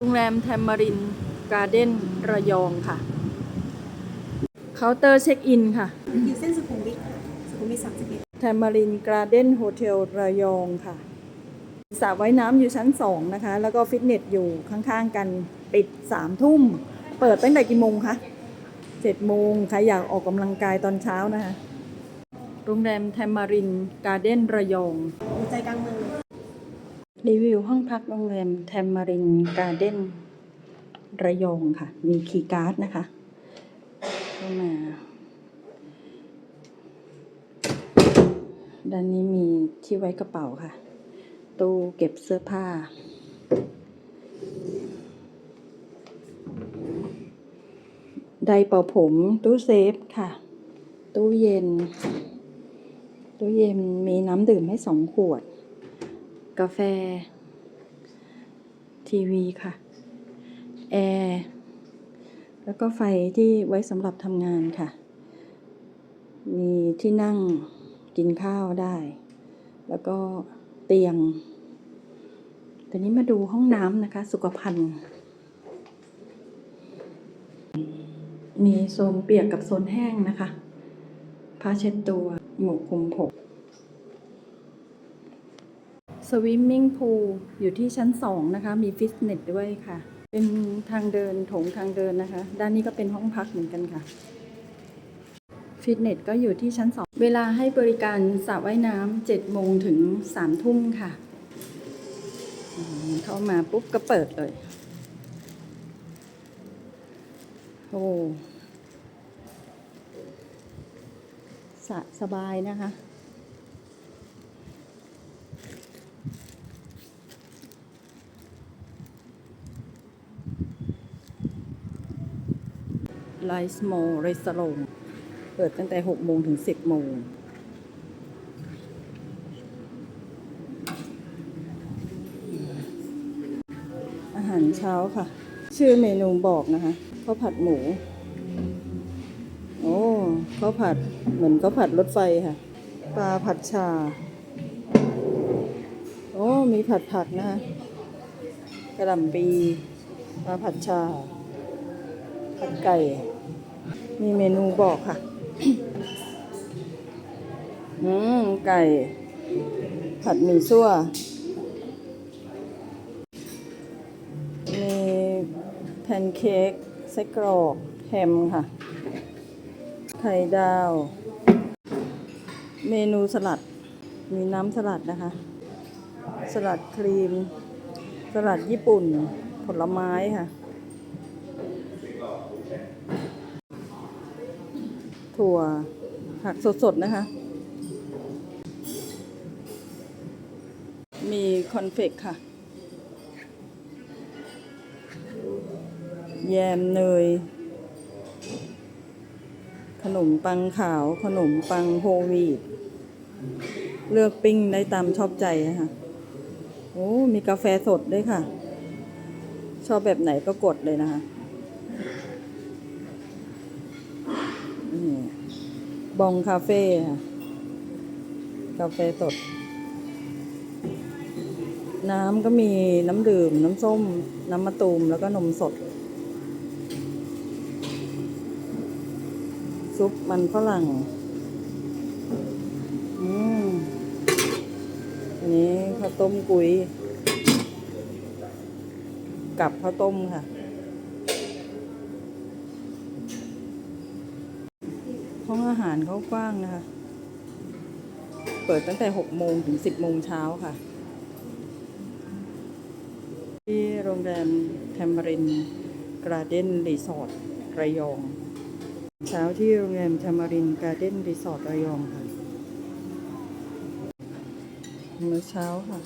โรงแรมแทมมารินการ์เด้นระยองค่ะ เคาน์เตอร์เช็คอินค่ะ อยู่เส้นสุขุมวิทค่ะสุขุมวิทสามสิบเอ็ดแทมมารินการ์เด้นโฮเทลระยองค่ะสระว่ายน้ำอยู่ชั้น2นะคะ แล้วก็ฟิตเนสอยู่ข้างๆกันปิด3ทุ่ม เปิดตั้งแต่กี่โมงคะ7โมงใครอยากออกกำลังกายตอนเช้านะคะ โรงแรมแทมมารินการ์เด้นระยองอยู่ใจกลางเมืองเลย รีวิวห้องพักโรงแรมแทมมารินการ์เด้นระยองค่ะ มีคีย์การ์ดนะคะ เข้ามา ด้านนี้มีที่ไว้กระเป๋าค่ะ ตู้เก็บเสื้อผ้า ไดร์เป่าผม ตู้เซฟค่ะ ตู้เย็น ตู้เย็นมีน้ำดื่มให้สองขวด กาแฟ ทีวีค่ะ แอร์ แล้วก็ไฟที่ไว้สำหรับทำงานค่ะ มีที่นั่งกินข้าวได้ แล้วก็เตียงแต่นี้มาดูห้องน้ำนะคะ สุขภัณฑ์ มีโซนเปียกกับโซนแห้งนะคะผ้าเช็ดตัวหมวกคลุมผม สวิมมิ่งพูลอยู่ที่ชั้นสองนะคะ มีฟิตเนสด้วยค่ะ เป็นทางเดินโถงทางเดินนะคะ ด้านนี้ก็เป็นห้องพักเหมือนกันค่ะ ฟิตเนสก็อยู่ที่ชั้นสองเวลาให้บริการสระว่ายน้ำเจ็ดโมงถึงสามทุ่มค่ะ เข้ามาปุ๊บก็เปิดเลย โอ้สะสบายนะคะ ไลซ์โมเรสโรงเปิดตั้งแต่ 6 โมงถึง 10 โมง อาหารเช้าค่ะ ชื่อเมนูบอกนะคะข้าวผัดหมู โอ้ข้าวผัดเหมือนข้าวผัดรถไฟค่ะ ปลาผัดชา โอ้ มีผัดผักนะคะกระหล่ำปีปลาผัดชาผัดไก่ มีเมนูบอกค่ะ อืม ไก่ ผัดหมี่ซั่ว มีแพนเค้กไส้กรอกแฮมค่ะ ไข่ดาว เมนูสลัด มีน้ำสลัดนะคะ สลัดครีม สลัดญี่ปุ่น ผลไม้ค่ะ ถั่วผักสดๆนะคะ มีคอนเฟกค่ะ แยมเนย ขนมปังขาว ขนมปังโฮวีตเลือกปิ้งได้ตามชอบใจนะคะโอ้ มีกาแฟสดด้วยค่ะ ชอบแบบไหนก็กดเลยนะคะ บองคาเฟ่ค่ะกาแฟสด น้ำก็มีน้ำดื่ม น้ำส้ม น้ำมะตูม แล้วก็นมสด ซุปมันฝรั่ง อืมอันนี้ข้าวต้มกุยกับข้าวต้มค่ะ ห้องอาหารเขากว้างนะคะ เปิดตั้งแต่6โมงถึง10โมงเช้าค่ะ ที่โรงแรมแทมรินกราเด้นรีสอร์ทระยอง เช้าที่โรงแรมแทมรินกราเด้นรีสอร์ทระยองค่ะมื้อเช้าค่ะ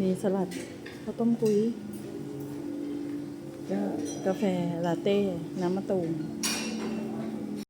มีสลัดข้าวต้มกุ้ยก็กาแฟลาเต้ น้ำมะตูม